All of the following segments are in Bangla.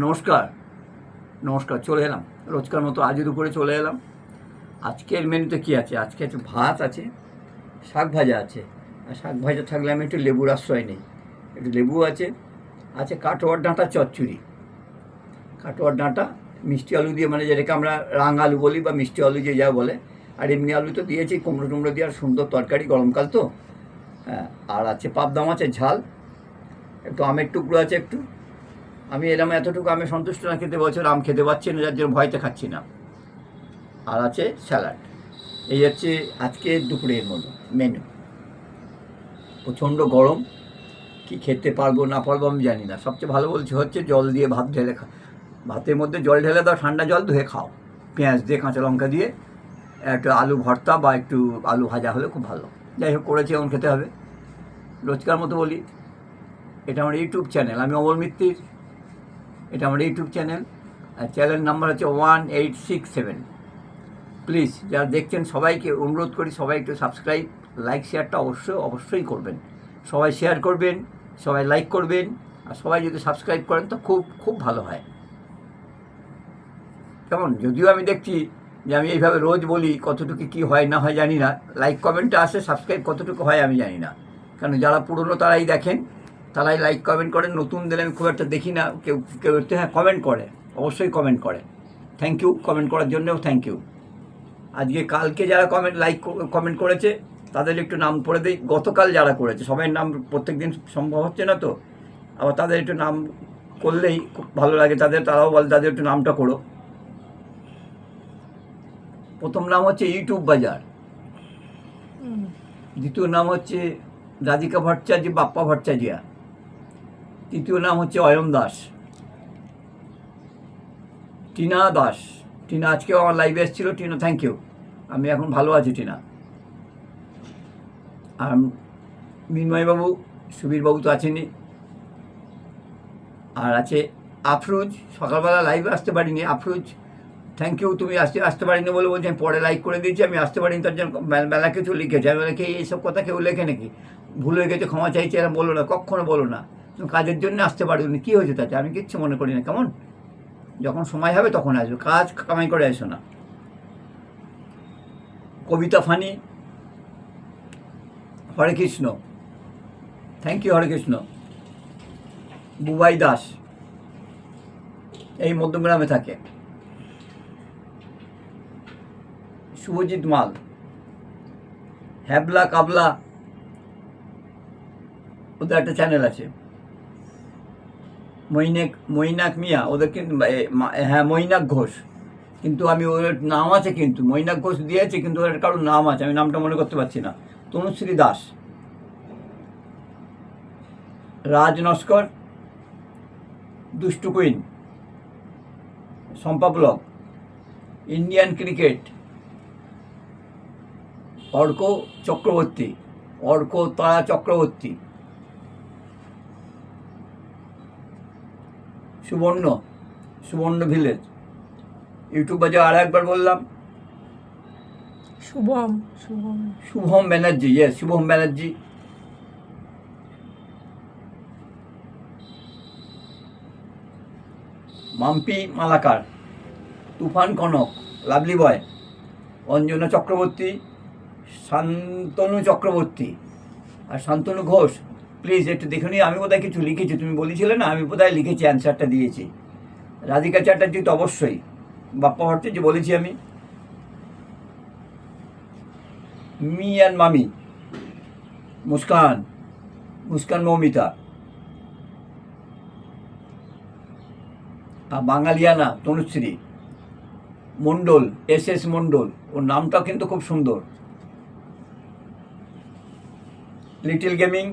নমস্কার নমস্কার, চলে এলাম। রোজকার মতো আজও দুপুরে চলে এলাম। আজকের মেনুতে কি আছে? আজকে আছে ভাত আছে, শাক ভাজা আছে। আর শাক ভাজা থাকলে আমি একটু লেবুর আশ্রয় নেই। একটু লেবু আছে আছে কাটোয়ার ডাঁটা চচ্চড়ি। কাটোয়ার ডাঁটা, মিষ্টি আলু দিয়ে মানে যেটাকে আমরা রাং আলু বলি বা মিষ্টি আলু যে যা বলে। আর এমনি আলু তো দিয়েছি, কুমড়ো টুমড়ো দিয়ে আর সুন্দর তরকারি গরমকাল তো। হ্যাঁ আর আছে পাবদা মাছের ঝাল। একটু আমের টুকরো আছে একটু। আমি এরম এতটুকু আমি সন্তুষ্ট না, খেতে বছর আম খেতে পারছি না, যার জন্য ভয়তে খাচ্ছি না। আর আছে স্যালাড। এই হচ্ছে আজকে দুপুরের মতো মেনু। প্রচণ্ড গরম, কি খেতে পারব না পারব আমি জানি না। সবচেয়ে ভালো বলছে হচ্ছে জল দিয়ে ভাত ঢেলে খা, ভাতের মধ্যে জল ঢেলে দাও, ঠান্ডা জল ধুয়ে খাও। পেঁয়াজ দিয়ে, কাঁচা লঙ্কা দিয়ে, একটু আলু ভর্তা বা একটু আলু ভাজা হলে খুব ভালো। যাই হোক, করেছি এমন খেতে হবে। রোজকার মতো বলি, এটা আমার ইউটিউব চ্যানেল। আমি অমল মিত্তির এটা আমার ইউটিউব চ্যানেল আর চ্যানেল নাম্বার হচ্ছে one eight six seven please যারা দেখছেন, সবাইকে অনুরোধ করি, সবাই একটু সাবস্ক্রাইব লাইক শেয়ারটা অবশ্যই অবশ্যই করবেন। সবাই শেয়ার করবেন, সবাই লাইক করবেন, আর সবাই যদি সাবস্ক্রাইব করেন, তো খুব খুব ভালো হয়। কেমন? যদিও আমি দেখছি যে আমি এইভাবে রোজ বলি কতটুকু কি হয়, না হয় জানি না। লাইক কমেন্টটা আসে সাবস্ক্রাইব কতটুকু হয় আমি জানি না। কারণ যারা পুরনো তারাই দেখেন। তারাই লাইক কমেন্ট করেন নতুন দিলে আমি খুব একটা দেখি না কেউ কেউ একটু হ্যাঁ কমেন্ট করে অবশ্যই কমেন্ট করে। থ্যাংক ইউ কমেন্ট করার জন্যও থ্যাংক ইউ আজকে কালকে যারা কমেন্ট লাইক কমেন্ট করেছে তাদের একটু নাম পড়ে দিই। গতকাল যারা করেছে সবাই নাম প্রত্যেক দিন সম্ভব হচ্ছে না তো? আবার তাদের একটু নাম করলেই খুব ভালো লাগে তাদের তারাও বলে তাদের একটু নামটা করো। প্রথম নাম হচ্ছে ইউটিউব বাজার দ্বিতীয় নাম হচ্ছে রাধিকা ভট্টাচার্য বাপ্পা ভট্টাচার্যা। তৃতীয় নাম হচ্ছে অয়ন দাস। টিনা দাস। টিনা আজকেও আমার লাইভে এসেছিল। টিনা থ্যাংক ইউ আমি এখন ভালো আছি, টিনা। আর মিনময়বাবু, সুবীরবাবু তো আছেনই। আর আছে আফরুজ। সকালবেলা লাইভে আসতে পারিনি। আফরুজ থ্যাংক ইউ তুমি আসতে আসতে পারিনি বলে বলছি, আমি পরে লাইক করে দিয়েছি। আমি আসতে পারিনি। তার জন্য মেলা- কিছু লিখেছে। আমি বলে, কি এইসব কথা কেউ লেখে নাকি? ভুল হয়ে গেছে, ক্ষমা চাইছে, এরা বলো না। কখনো বলো না। কাজের জন্য আসতে পারোনি কী হয়েছে তাতে? আমি কিচ্ছু মনে করি না। কেমন? যখন সময় হবে তখন আসবে। কাজ কামাই করে এসো না। Kabita funny. Hare Krishna. Thank you Hare Krishna. Bubai Das. এই মধ্যমগ্রামে থাকে। শুভজিৎ মাল। হ্যাবলা কাবলা। ওদের একটা চ্যানেল আছে। মৈনাক মিয়া, ওদের কিন্তু হ্যাঁ মৈনাক ঘোষ। কিন্তু আমি ওর নাম আছে কিন্তু, মৈনাক ঘোষ দিয়েছে, কিন্তু ওর কারোর নাম আছে, আমি নামটা মনে করতে পারছি না। Tanushree Das. Raj Naskar, Dushtu queen, Shampa vlog, Indian cricket, Arka Chakraborty, Arka Tara Chakraborty. Subarna সুবর্ণ ভিলেজ ইউটিউব বাজে আর একবার বললাম। Shubham Shubham. Shubham Banerjee yes Shubham Banerjee. Mampi Malakar Tufan Kanak lovely boy Anjana Chakraborty Shantanu Chakraborty R Shantanu Ghosh please একটু দেখে নিই আমি বোধহয় কিছু লিখেছি, তুমি বলেছিলে না, আমি বোধহয় লিখেছি অ্যান্সারটা দিয়েছি। রাধিকা চ্যাটার্জি তো অবশ্যই, বাপ্পা ভট্টাচার্য বলেছি আমি। Me and Mami, Muskan Muskan Moumita. R বাঙালিয়ানা, Tanushree. Mondal, S S Mondal, ওর নামটাও কিন্তু খুব সুন্দর। Little gaming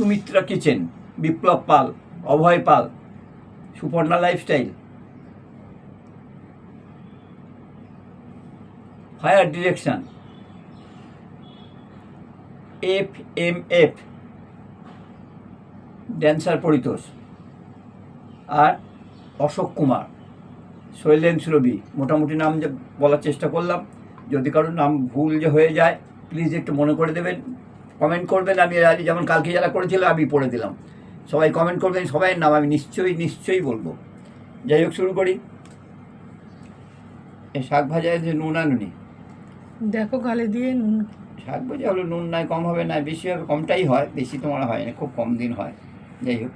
Sumitra kitchen, Biplab Pal, Abhay Pal, Suparna lifestyle fire direction F M F dancer Paritosh আর অশোক কুমার শৈলেন্দ্র রবি মোটামুটি নাম যে বলার চেষ্টা করলাম। যদি কারোর নাম ভুল যে হয়ে যায় প্লিজ একটু মনে করে দেবেন। কমেন্ট করবেন আমি আজ যেমন কালকে যারা করেছিল আমি পড়ে দিলাম। সবাই কমেন্ট করবেন সবাইয়ের নাম আমি নিশ্চয়ই নিশ্চয়ই বলব। যাই হোক শুরু করি। শাক ভাজা যে নুন আনুনি। দেখো গালে দিয়ে নুন। শাক ভাজা হলো নুন নাই কম হবে না বেশি হবে কমটাই হয় বেশি তোমার হয় না খুব কম দিন হয়। যাই হোক।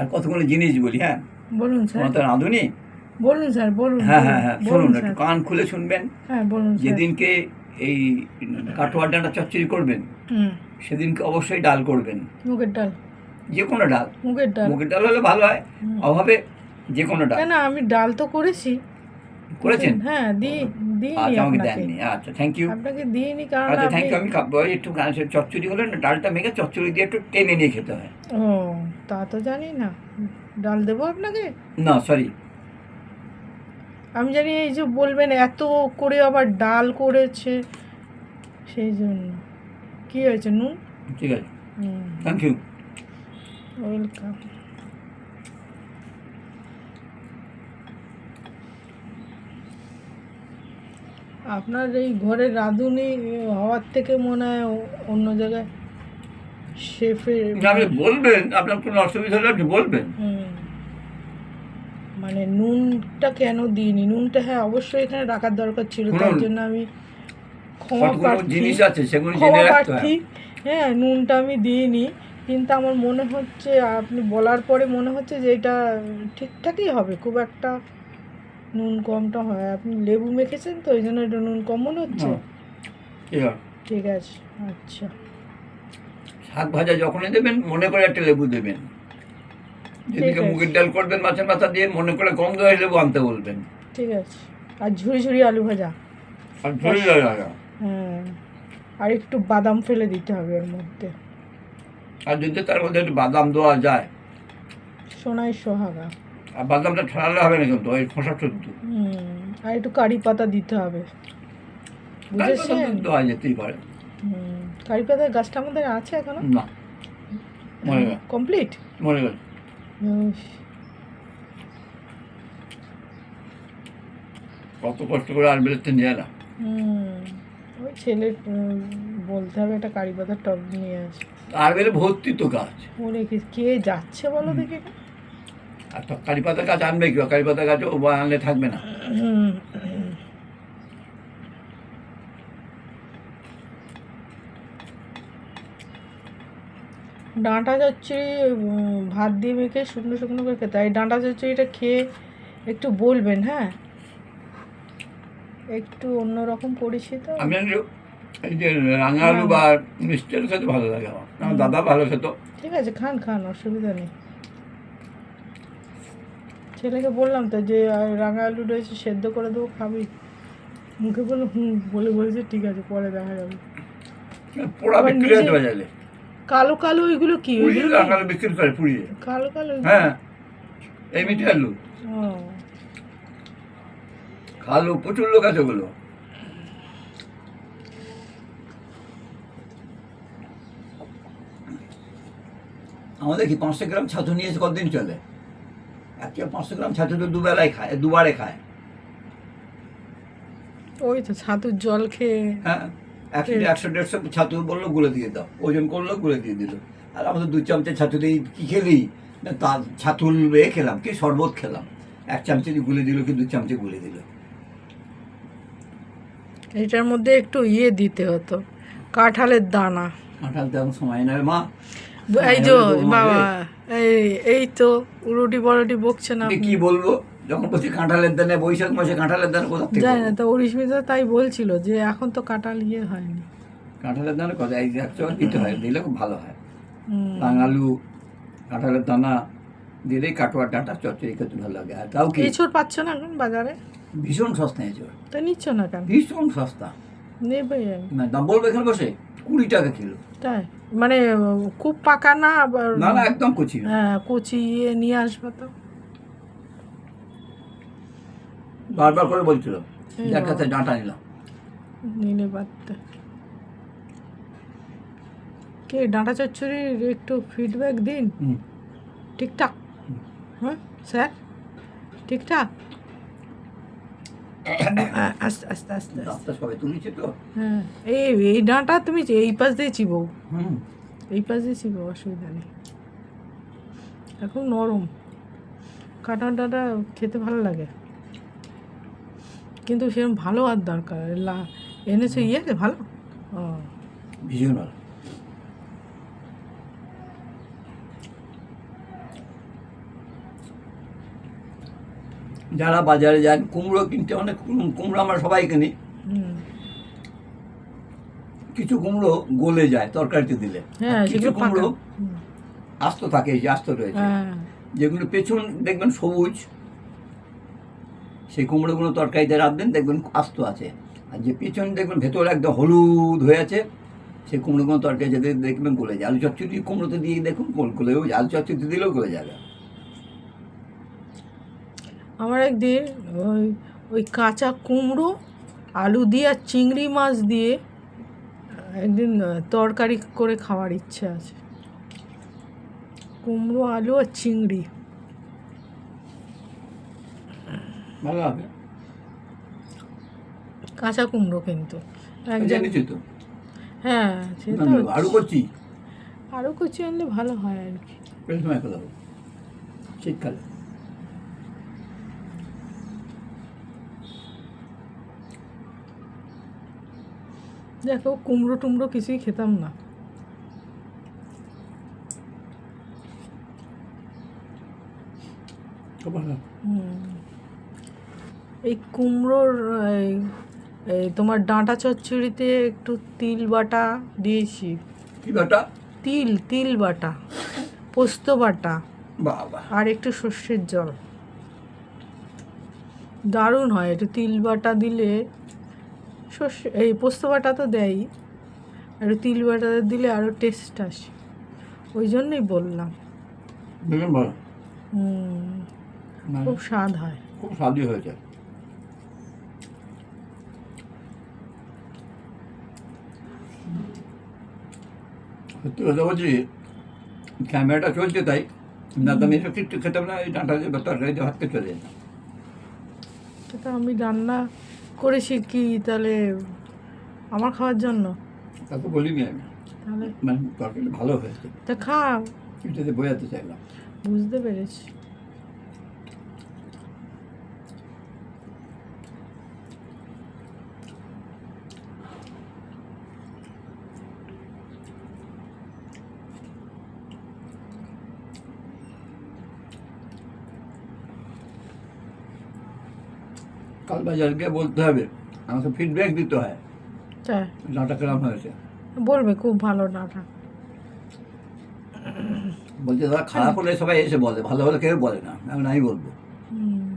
আর কতগুলো জিনিস বলি হ্যাঁ? বলুন স্যার। তো রাঁধুনি? বলুন স্যার বলুন হ্যাঁ হ্যাঁ হ্যাঁ বলুন শুনুন একটু কান খুলে শুনবেন। হ্যাঁ বলুন যেদিনকে এই কাটোয়ার ডাঁটা চচ্চড়ি করবেন সেদিনকে অবশ্যই ডাল করবেন। মুগের ডাল। যে কোনো ডাল। মুগের ডাল। মুগের ডাল হলে ভালো হয়। অভাবে যে কোনো ডাল। না আমি ডাল তো করেছি। করেছেন? হ্যাঁ দি দিইনি আচ্ছা আমাকে দেননি আচ্ছা থ্যাংক ইউ আপনাকে দিইনি কারণ আচ্ছা থ্যাংক ইউ আমি খাব একটু গাছের চচ্চড়ি হলে না ডালটা মেখে চচ্চড়ি দিয়ে একটু টেনে নিয়ে খেতে হয়। ও তা তো জানি না। ডাল দেবো আপনাকে? না সরি আমি জানি এই যে বলবেন এত করে আবার ডাল করেছে সেই জন্য। কি হয়েছে নুন? ঠিক আছে। থ্যাংক ইউ ওয়েলকাম আপনার এই ঘরের রাঁধুনি হওয়ার থেকে মনে হয় অন্য জায়গায় শেফের আপনি বলবেন আপনার কোনো অসুবিধা হলে আপনি বলবেন। মানে নুনটা কেন দিইনি? নুনটা হ্যাঁ অবশ্যই এখানে রাখার দরকার ছিল তার জন্য আমি ক্ষমা জিনিস আছে সেগুলো জেনে রাখতে হয় হ্যাঁ নুনটা আমি দিইনি কিন্তু আমার মনে হচ্ছে আপনি বলার পরে মনে হচ্ছে যে এটা ঠিকঠাকই হবে খুব একটা নুন কমটা হয়। আপনি লেবু মেখেছেন তো ওই জন্য একটু নুন কম মনে হচ্ছে? হ্যাঁ। ঠিক আছে আচ্ছা। শাক ভাজা যখনই দেবেন মনে করে একটা লেবু দেবেন। যেদিকে। মুগের ডাল করবেন মাছের মাথা দিয়ে মনে করে কম দই লেবু আনতে বলবেন। ঠিক আছে। আর ঝুড়ি ঝুড়ি আলু ভাজা। আর ঝুড়ি ভাজা। হ্যাঁ। আর একটু বাদাম ফেলে দিতে হবে ওর মধ্যে। আর যদি তার মধ্যে একটু বাদাম দেওয়া যায়। সোনাই সোহাগা। আর বাদামটা ঠান্ডা হবে না কিন্তু ওই খোসা শুদ্ধ আর একটু কারি পাতা দিতে হবে। বুঝেছেন? দেওয়া যেতেই পারে। কারি পাতার গাছটা আমাদের আছে এখনও? না কমপ্লিট? মরে গেল কত কষ্ট করে আর বেরোতে নিয়ে হুম ওই ছেলে বলতে হবে একটা কারি পাতার টব নিয়ে আসে। আর বেলে ভর্তি তো গাছ। ও রেখে কে যাচ্ছে বলো দেখি আর তো কারি পাতা গাছ আনবে কি? কারি পাতা গাছ ও আনলে থাকবে না। ডাঁটা চচ্চড়ি ভাত দিয়ে মেখে শুকনো শুকনো করে খেতে হয়। ডাঁটা চচ্চড়িটা খেয়ে একটু বলবেন হ্যাঁ? একটু অন্যরকম করেছি তো আমি এই যে রাঙা আলু বা মিষ্টি আলু খেতে ভালো লাগে আমার। আমার দাদা ভালো খেত। ঠিক আছে খান খান অসুবিধা নেই। ছেলেকে বললাম তো যে রাঙা আলু রয়েছে সেদ্ধ করে দেবো খাবি? মুখে বলল হুম বলে বলেছে ঠিক আছে পরে দেখা যাবে। কালো কালো ওইগুলো কি? আলু বিক্রি করে পুড়িয়ে? কালো কালো হ্যাঁ এই মিঠে আলু? ও। খালো প্রচুর লোক আছে ওগুলো। আমাদের কি পাঁচশো গ্রাম ছাতু নিয়ে এসে কতদিন চলে? পাঁচশো গ্রাম ছাতু তো দুবেলায় খায় দুবারে খায়। ওই তো ছাতুর জল খেয়ে হ্যাঁ একশো একশো দেড়শো ছাতু বলল গুলে দিয়ে দাও। ওজন করল গুলে দিয়ে দিল। আর আমাদের দু চামচে ছাতু দিয়ে কী খেলি? না তা ছাতু এ খেলাম কি শরবত খেলাম। এক চামচে গুলে দিল কি দু চামচে গুলে দিল। এটার মধ্যে একটু ইয়ে দিতে হতো কাঁঠালের দানা। কাঁঠাল তেমন সময় নেবে মা। এই যে বাবা এই এই তো উরুটি বড়টি বকছেন আমি আপনি। কি বলব? যখন বলছি কাঁঠালের দানে বৈশাখ মাসে কাঁঠালের দানে কোথা থেকে জানি না? তো অরিস্মিতা তাই বলছিল যে এখন তো কাঁঠাল ইয়ে হয়নি। কাঁঠালের দানে কথা এই একশো দিতে হয় দিলে খুব ভালো হয়। রাঙালু কাঁঠালের দানা দিলেই কাটোয়ার ডাঁটা চচ্চড়ি খেতে ভালো লাগে। আর তাও কি? এঁচড় পাচ্ছ না এখন বাজারে? ভীষণ সস্তা এঁচড়। তো নিচ্ছ না কেন? ভীষণ সস্তা। নেবে। না দাম বলব এখানে বসে? কুড়ি টাকা কিলো। তাই? মানে খুব পাকা না আবার না না একদম কচি। হ্যাঁ কচি ইয়ে নিয়ে আসবে তো। বারবার করে বলছিল। যার কাছে ডাঁটা নিলাম। নিলে পারতে কে ডাঁটা চচ্চড়ির একটু ফিডব্যাক দিন। ঠিকঠাক? হ্যাঁ স্যার? ঠিকঠাক? আস্তে আস্তে আস্তে আস্তে। সবাই তুলেছে তো হ্যাঁ এই এই ডাঁটা তুমি এই পাশ দিয়ে চিবো হুম এই পাশ দিয়ে চিবো অসুবিধা নেই এখন নরম। কাটা ডাঁটা খেতে ভালো লাগে। কিন্তু সেরকম ভালো আর দরকার। লা এনেছো ইয়েকে ভালো? ও ভীষণ ভালো। যারা বাজারে যান কুমড়ো কিনতে অনেক কুমড়ো আমরা সবাই কিনি। কিছু কুমড়ো গলে যায় তরকারিতে দিলে। হ্যাঁ কিছু কুমড়ো আস্ত থাকে এই যে আস্ত রয়েছে। হ্যাঁ। যেগুলো পেছন দেখবেন সবুজ সেই কুমড়োগুলো তরকারিতে রাখবেন দেখবেন আস্ত আছে। আর যে পেছন দেখবেন ভেতরে একদম হলুদ হয়ে আছে সেই কুমড়োগুলো তরকারি যেতে দেখবেন গলে যায়। আলু চচ্চড়ি কুমড়োতে দিয়ে দেখুন গোল গলেও। আলু চচ্চড়ি দিলেও গলে যাবে। আমার একদিন ওই ওই কাঁচা কুমড়ো আলু দিয়ে আর চিংড়ি মাছ দিয়ে একদিন তরকারি করে খাওয়ার ইচ্ছে আছে। কুমড়ো আলু আর চিংড়ি। ভালো হবে। কাঁচা কুমড়ো কিন্তু। হ্যাঁ সেটা আরও করছি। আরও কিছু আনলে ভালো হয় আর কি। শীতকালে। দেখো কুমড়ো টুমড়ো কিছুই খেতাম না। এই কুমড়োর তোমার ডাঁটা চচ্চড়িতে একটু তিল বাটা দিয়েছি। কি বাটা? তিল তিল বাটা পোস্ত বাটা বাবা। আর একটু সর্ষের জল। দারুণ হয় একটু তিল বাটা দিলে সর্ষে এই পোস্ত বাটা তো দেয়ই আর তিল বাটা দিলে আরও টেস্ট আসে। ওই জন্যই বললাম। মানে খুব স্বাদ হয়। খুব স্বাদই হয়েছে সত্যি কথা বলছি ক্যামেরাটা চলছে তাই না তো আমি এসব কিছু খেতাম না এই ডাঁটা দিয়ে তরকারিতে ভাতকে চলে যেত সেটা আমি রান্না করেছি কি তাহলে আমার খাওয়ার জন্য? তা তো বলিনি আমি। তাহলে? মানে তরকারি ভালো হয়েছে। তা খাও এটাতে বোঝাতে চাইলাম। বুঝতে পেরেছি। কাল বাজার গিয়ে বলতে হবে। আমাকে ফিডব্যাক দিতে হয়। তাই ডাঁটা কেমন হয়েছে? বলবে খুব ভালো ডাটা বলছে দাদা খারাপ হলে সবাই এসে বলে ভালো হলে কেউ বলে না। আমি নাই বলব হুম।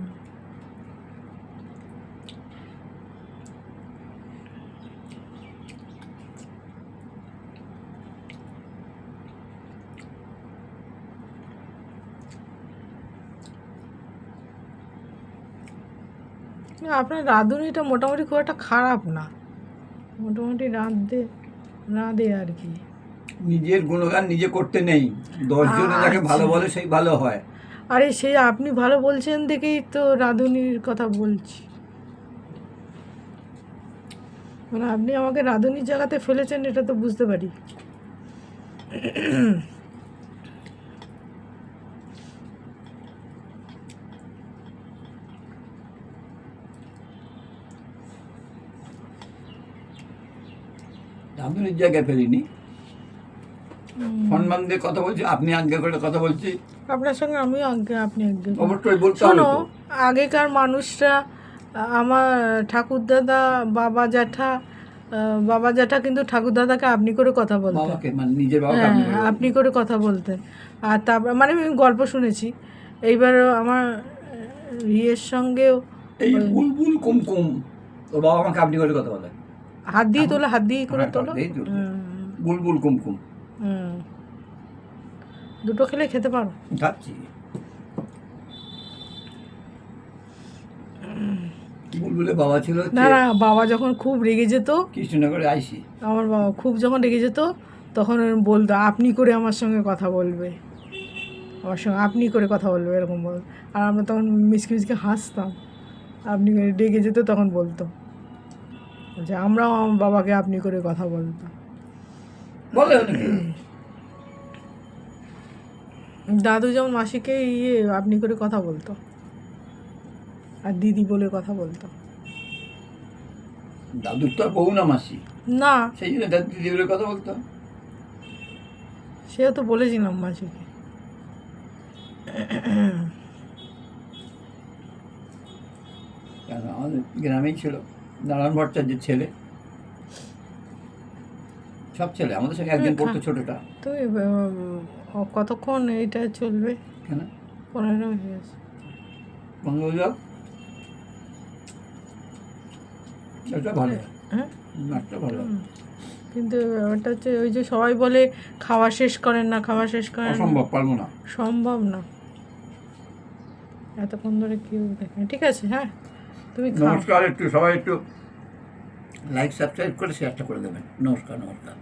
না, আপনার রাঁধুনিটা মোটামুটি খুব একটা খারাপ না। মোটামুটি রাঁধতে রাঁধে আর কি। নিজের গুণগান নিজে করতে নেই। দশ জনে যাকে ভালো আচ্ছা। বলে সেই ভালো হয়। আরে সেই আপনি ভালো বলছেন দেখেই তো রাঁধুনির কথা বলছি। মানে আপনি আমাকে রাঁধুনির জায়গাতে ফেলেছেন এটা তো বুঝতে পারি। রাঁধুনির জায়গায় ফেলিনি। সম্মান দিয়ে কথা বলছি আপনি আজ্ঞা করে কথা বলছি। আপনার সঙ্গে আমিও আগে আপনি আগে অবশ্যই বলতে শোনো আগেকার মানুষরা আমার ঠাকুরদাদা বাবা জ্যাঠা বাবা জ্যাঠা কিন্তু ঠাকুরদাদাকে আপনি করে কথা বলতেন। মানে নিজের হ্যাঁ আপনি করে কথা বলতেন। আর তারপর মানে আমি গল্প শুনেছি। এইবার আমার ইয়ের সঙ্গেও এই বুলবুল কুমকুম তোর বাবা আমাকে আপনি করে কথা বলে হাত দিয়ে তোলো হাত দিয়ে করে হ্যাঁ, তোলো। তুলবে। বুলবুল কুমকুম দুটো খেলে খেতে পারো। খাচ্ছি। বুলবুলের বাবা ছিল না না বাবা যখন খুব রেগে যেত কৃষ্ণনগরে আইসি। আমার বাবা খুব যখন রেগে যেত তখন বলতো আপনি করে আমার সঙ্গে কথা বলবে। আমার সঙ্গে আপনি করে কথা বলবে এরকম বল আর আমরা তখন মিসকে মিসকে হাসতাম। আপনি ডেকে যেত তখন বলতো। যে আমরাও আমার বাবাকে আপনি করে কথা বলতাম বলে দাদু যেমন মাসিকে ইয়ে আপনি করে কথা বলতো। আর দিদি বলে কথা বলতো। দাদুর তো বউ না মাসি। না। সেই জন্য দাদু দিদি বলে কথা বলতো। সেও তো বলেছিলাম মাসিকে। আমাদের গ্রামেই ছিল। নারায়ণ ভট্টাচার্যের ছেলে। সব ছেলে আমাদের সঙ্গে একজন পড়তো ছোটটা। তো কতক্ষণ এইটা চলবে? কেন? পনেরো হয়ে যাও এটা ভালো। হ্যাঁ। নাচটা ভালো। কিন্তু ব্যাপারটা হচ্ছে ওই যে সবাই বলে খাওয়া শেষ করেন না খাওয়া শেষ করেন। না। অসম্ভব পারব না। সম্ভব না। এতক্ষণ ধরে কেউ দেখে। ঠিক আছে হ্যাঁ। তুমি নমস্কার একটু সবাই একটু লাইক সাবস্ক্রাইব করে শেয়ারটা করে দেবেন। নমস্কার নমস্কার।